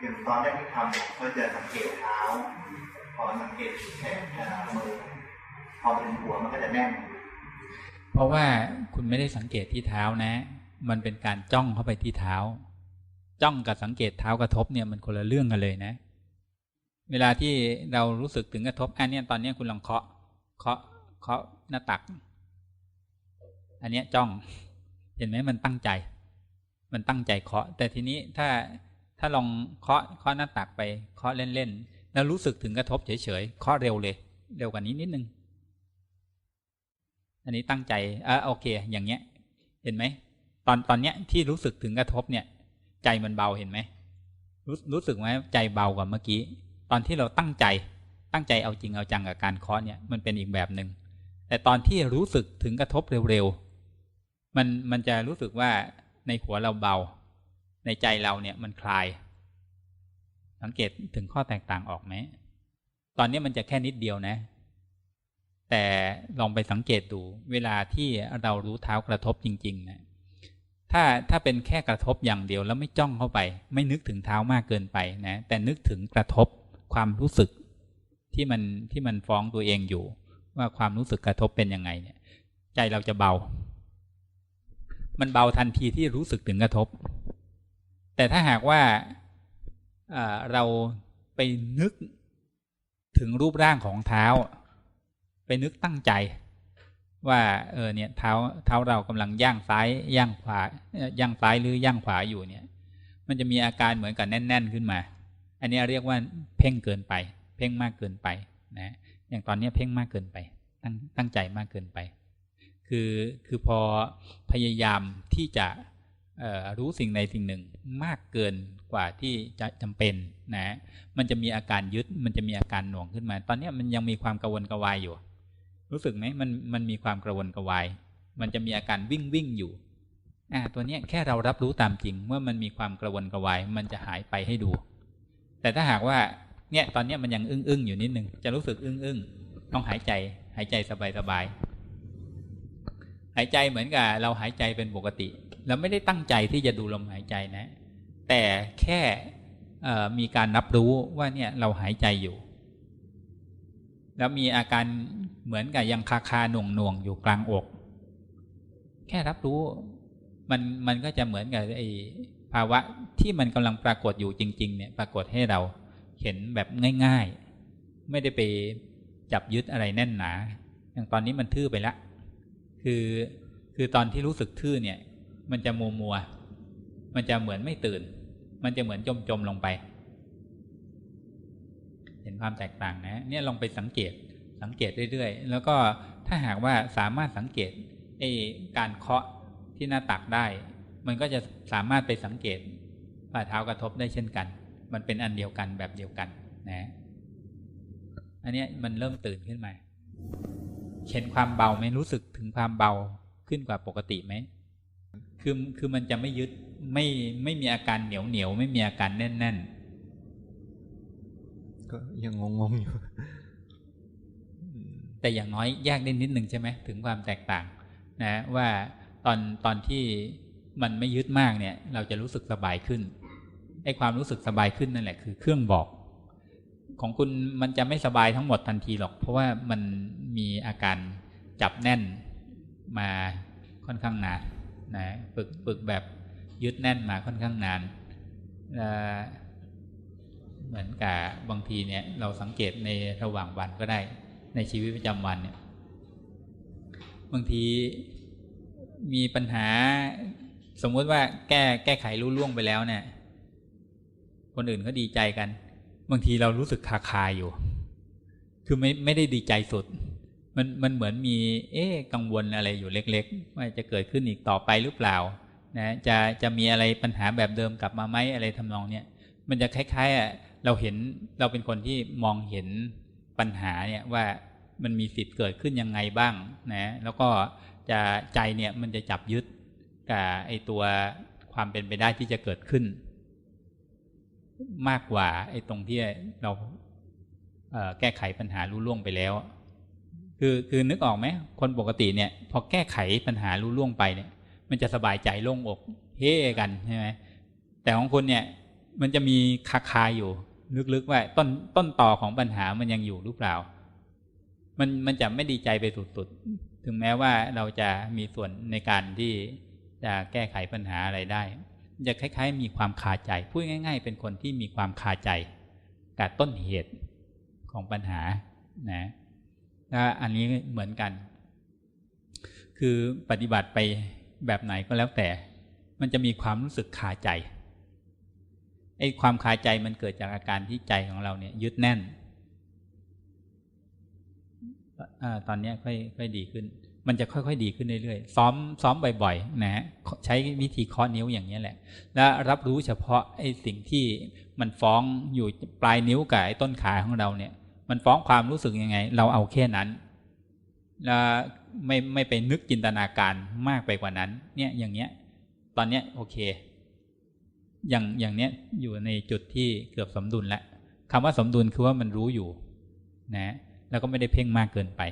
อย่างตอนแรกที่ทำก็จะสังเกตเท้า พอสังเกตแขนมือพอถึงหัวมันก็จะแน่น เพราะว่าคุณไม่ได้สังเกตที่เท้านะ มันเป็นการจ้องเข้าไปที่เท้า จ้องกับสังเกตเท้ากระทบเนี่ยมันคนละเรื่องกันเลยนะ เวลาที่เรารู้สึกถึงกระทบอันนี้ตอนนี้คุณลองเคาะเคาะเคาะหน้าตัก อันนี้จ้อง เห็นไหมมันตั้งใจ มันตั้งใจเคาะ แต่ทีนี้ถ้า ถ้าลองเคาะเคาะหน้าตักไปเคาะเล่นๆแล้วรู้สึกถึงกระทบเฉยๆเคาะเร็วเลย เร็วกว่านี้นิดนึง อันนี้ตั้งใจอ่าโอเค อย่างเงี้ย เห็นไหมตอนตอนเนี้ยที่รู้สึกถึงกระทบเนี่ย ใจมันเบาเห็นไหมรู้รู้สึกไหมใจเบากว่าเมื่อกี้ ตอนที่เราตั้งใจตั้งใจเอาจริงเอาจังกับการเคาะเนี่ยมันเป็นอีกแบบหนึ่งแต่ตอนที่รู้สึกถึงกระทบเร็วๆมันมันจะรู้สึกว่าในหัวเราเบา ในใจเราเนี่ยมันคลาย สังเกตถึงข้อแตกต่างออกไหม ตอนนี้มันจะแค่นิดเดียวนะ แต่ลองไปสังเกตดู เวลาที่เรารู้เท้ากระทบจริงๆนะถ้าถ้าเป็นแค่กระทบอย่างเดียวแล้วไม่จ้องเข้าไป ไม่นึกถึงเท้ามากเกินไปนะ แต่นึกถึงกระทบความรู้สึกที่มันที่มันฟ้องตัวเองอยู่ ว่าความรู้สึกกระทบเป็นยังไงเนี่ย ใจเราจะเบา มันเบาทันทีที่รู้สึกถึงกระทบ แต่ถ้าหากว่าเราไปนึกถึงรูปร่างของเท้า ไปนึกตั้งใจ ว่าเออเนี่ยเท้าเท้าเรากำลังย่างซ้ายย่างขวาย่างซ้ายหรือย่างขวาอยู่เนี่ย มันจะมีอาการเหมือนกับแน่น ๆ ขึ้นมา อันนี้เรียกว่าเพ่งเกินไป เพ่งมากเกินไปนะอย่างตอนนี้เพ่งมากเกินไป ตั้งตั้งใจมากเกินไป คือคือพอพยายามที่จะ รู้สิ่งใดสิ่งหนึ่งมากเกินกว่าที่จะจำเป็นนะ มันจะมีอาการยึด มันจะมีอาการหน่วงขึ้นมา ตอนนี้มันยังมีความกระวนกระวายอยู่ รู้สึกไหมมันมันมีความกระวนกระวาย มันจะมีอาการวิ่งวิ่งอยู่อ่าตัวนี้แค่เรารับรู้ตามจริงเมื่อมันมีความกระวนกระวาย มันจะหายไปให้ดู แต่ถ้าหากว่าเนี่ยตอนนี้มันยังอึ้งอึ้งอยู่นิดนึงจะรู้สึกอึ้งอึ้งต้องหายใจหายใจสบายสบายหายใจเหมือนกับเราหายใจเป็นปกติ เราไม่ได้ตั้งใจที่จะดูลมหายใจนะ แต่แค่มีการรับรู้ว่าเนี่ยเราหายใจอยู่ แล้วมีอาการเหมือนกับยังคาคาหน่วงหน่วงอยู่กลางอก แค่รับรู้มันมันก็จะเหมือนกับไอ้ภาวะที่มันกำลังปรากฏอยู่จริง ๆ เนี่ย ปรากฏให้เราเห็นแบบง่าย ๆ ไม่ได้ไปจับยึดอะไรแน่นหนา อย่างตอนนี้มันทื่อไปละ คือคือตอนที่รู้สึกทื่อเนี่ย มันจะมัวมัว มันจะเหมือนไม่ตื่น มันจะเหมือนจมจมลงไป เห็นความแตกต่างนะเนี่ยลองไปสังเกตสังเกตเรื่อยๆ แล้วก็ถ้าหากว่าสามารถสังเกตไอ้การเคาะที่หน้าตักได้ มันก็จะสามารถไปสังเกตฝ่าเท้ากระทบได้เช่นกัน มันเป็นอันเดียวกันแบบเดียวกันนะอันนี้มันเริ่มตื่นขึ้นมา เห็นความเบาไหมรู้สึกถึงความเบาขึ้นกว่าปกติไหม คือคือมันจะไม่ยึดไม่ไม่มีอาการเหนียวเหนียวไม่มีอาการแน่นแน่นก็ยังงงงอยู่ แต่อย่างน้อยแยกได้นิดหนึ่งใช่ไหมถึงความแตกต่าง นะ ว่าตอนตอนที่มันไม่ยึดมากเนี่ย เราจะรู้สึกสบายขึ้นไอ้ความรู้สึกสบายขึ้นนั่นแหละคือเครื่องบอก ของคุณมันจะไม่สบายทั้งหมดทันทีหรอก เพราะว่ามันมีอาการจับแน่นมาค่อนข้างนาน นะฝึกฝึกแบบยึดแน่นมาค่อนข้างนานเหมือนกับบางทีเนี่ยเราสังเกตในระหว่างวันก็ได้ ในชีวิตประจำวันเนี่ยบางทีมีปัญหาสมมติว่าแก้แก้ไขรู้ล่วงไปแล้วเนี่ย คนอื่นก็ดีใจกัน บางทีเรารู้สึกคาคาอยู่ คือไม่ไม่ได้ดีใจสุด มันมันเหมือนมี เอ๊กังวลอะไรอยู่เล็ก ๆ ว่าจะเกิดขึ้นอีกต่อไปหรือเปล่านะจะจะมีอะไรปัญหาแบบเดิมกลับมาไหมอะไรทำนองเนี้ยมันจะคล้ายๆอะเราเห็นเราเป็นคนที่มองเห็นปัญหาเนี่ยว่ามันมีสิทธิ์เกิดขึ้นยังไงบ้างนะแล้วก็จะใจเนี่ยมันจะจับยึดกับไอตัวความเป็นไปได้ที่จะเกิดขึ้น มากกว่าไอตรงที่เราแก้ไขปัญหารู้ล่วงไปแล้ว คือคือนึกออกไหมคนปกติเนี่ย พอแก้ไขปัญหารู้ล่วงไปเนี่ย มันจะสบายใจโล่งอกเฮ้กันใช่ไหมแต่ของคุณเนี่ย มันจะมีคาคาอยู่ ลึกๆว่าต้นต้นต่อของปัญหามันยังอยู่หรือเปล่า มันมันจะไม่ดีใจไปสุดๆถึงแม้ว่าเราจะมีส่วนในการที่จะแก้ไขปัญหาอะไรได้จะคล้าย ๆ มีความคาใจพูดง่าย ๆ เป็นคนที่มีความคาใจกับต้นเหตุของปัญหานะ ถ้าอันนี้เหมือนกัน คือปฏิบัติไปแบบไหนก็แล้วแต่ มันจะมีความรู้สึกคาใจไอ้ความคาใจมันเกิดจากอาการที่ใจของเราเนี่ย ยึดแน่นอตอนนี้ค่อยค่อยดีขึ้น มันจะค่อยๆดีขึ้นเรื่อยๆซ้อมซ้อมบ่อยๆนะฮะใช้วิธีเคาะนิ้วอย่างนี้แหละ แล้วรับรู้เฉพาะไอ้สิ่งที่มันฟ้องอยู่ปลายนิ้วกับไอ้ต้นขาของเราเนี่ย มันฟ้องความรู้สึกยังไง เราเอาแค่นั้นแล้วไม่ไม่ไปนึกจินตนาการมากไปกว่านั้น เนี่ยอย่างเนี้ย ตอนเนี้ยโอเค อย่างอย่างเนี้ยอยู่ในจุดที่เกือบสมดุลแล้วคำว่าสมดุลคือว่ามันรู้อยู่ นะ แล้วก็ไม่ได้เพ่งมากเกินไป